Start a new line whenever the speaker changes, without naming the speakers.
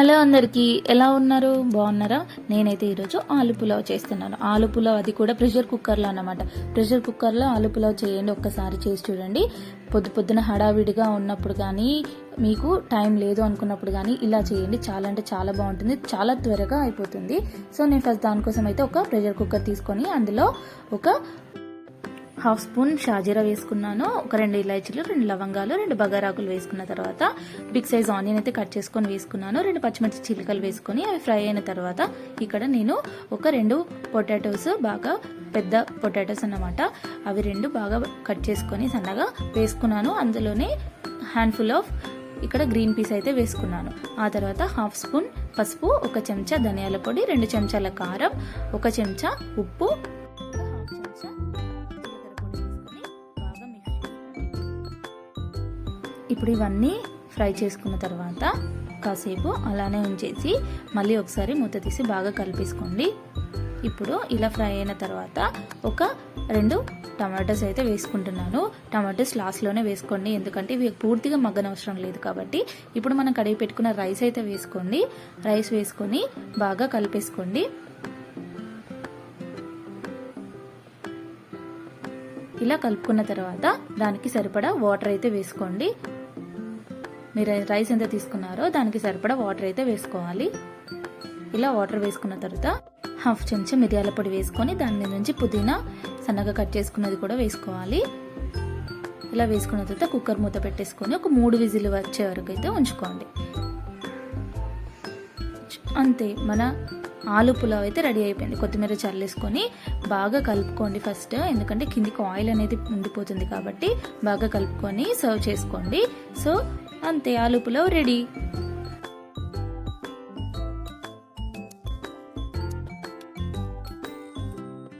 Hello అందరికీ ఎలా ఉన్నారు? బాగున్నారా? నేనైతే ఈరోజు ఆలు పులావ్ చేస్తున్నాను. ఆలు పులావ్ అది కూడా ప్రెషర్ కుక్కర్లో అన్నమాట. ప్రెషర్ కుక్కర్లో ఆలు పులావ్ చేయండి ఒక్కసారి చేసి చూడండి. పొద్దు పొద్దున హడావిడిగా ఉన్నప్పుడు కానీ మీకు టైం లేదు అనుకున్నప్పుడు కానీ ఇలా చేయండి. చాలా అంటే చాలా బాగుంటుంది. చాలా త్వరగా అయిపోతుంది. సో నేను ఫస్ట్ దానికోసం అయితే ఒక ప్రెషర్ కుక్కర్ తీసుకొని అందులో ఒక హాఫ్ స్పూన్ షాజీరా వేసుకున్నాను. ఒక రెండు ఇలాచీలు రెండు లవంగాలు రెండు బగారాకులు వేసుకున్న తర్వాత బిగ్ సైజ్ ఆనియన్ అయితే కట్ చేసుకొని వేసుకున్నాను. రెండు పచ్చిమిర్చి చిలుకలు వేసుకొని అవి ఫ్రై అయిన తర్వాత ఇక్కడ నేను ఒక రెండు పొటాటోస్ బాగా పెద్ద పొటాటోస్ అన్నమాట. అవి రెండు బాగా కట్ చేసుకొని సన్నగా వేసుకున్నాను. అందులోనే హ్యాండ్ఫుల్ ఆఫ్ ఇక్కడ గ్రీన్ పీస్ అయితే వేసుకున్నాను. ఆ తర్వాత హాఫ్ స్పూన్ పసుపు ఒక చెంచా ధనియాల పొడి రెండు చెంచాల కారం ఒక చెంచా ఉప్పు ఇప్పుడు ఇవన్నీ ఫ్రై చేసుకున్న తర్వాత కాసేపు అలానే ఉంచేసి మళ్ళీ ఒకసారి మూత తీసి బాగా కలిపేసుకోండి. ఇప్పుడు ఇలా ఫ్రై అయిన తర్వాత ఒక రెండు టమాటోస్ అయితే వేసుకుంటున్నాను. టమాటోస్ లాస్ట్లోనే వేసుకోండి. ఎందుకంటే ఇవి పూర్తిగా మగ్గనవసరం లేదు కాబట్టి ఇప్పుడు మనం కడిగి పెట్టుకున్న రైస్ అయితే వేసుకోండి. రైస్ వేసుకొని బాగా కలిపేసుకోండి. ఇలా కలుపుకున్న తర్వాత దానికి సరిపడా వాటర్ అయితే వేసుకోండి. మీరు రైస్ ఎంత తీసుకున్నారో దానికి సరిపడా వాటర్ అయితే వేసుకోవాలి. ఇలా వాటర్ వేసుకున్న తర్వాత హాఫ్ చెంచా మిరియాల పొడి వేసుకొని దాని మీద నుంచి పుదీనా సన్నగా కట్ చేసుకున్నది కూడా వేసుకోవాలి. ఇలా వేసుకున్న తర్వాత కుక్కర్ మూత పెట్టేసుకొని ఒక మూడు విజిల్ వచ్చే వరకు అయితే ఉంచుకోండి. అంతే మన ఆలు పులావ్ అయితే రెడీ అయిపోయింది. కొత్తిమీర చల్లేసుకొని బాగా కలుపుకోండి ఫస్ట్. ఎందుకంటే కిందికి ఆయిల్ అనేది ఉండిపోతుంది కాబట్టి బాగా కలుపుకొని సర్వ్ చేసుకోండి. సో అంతే ఆలు పులావ్ రెడీ.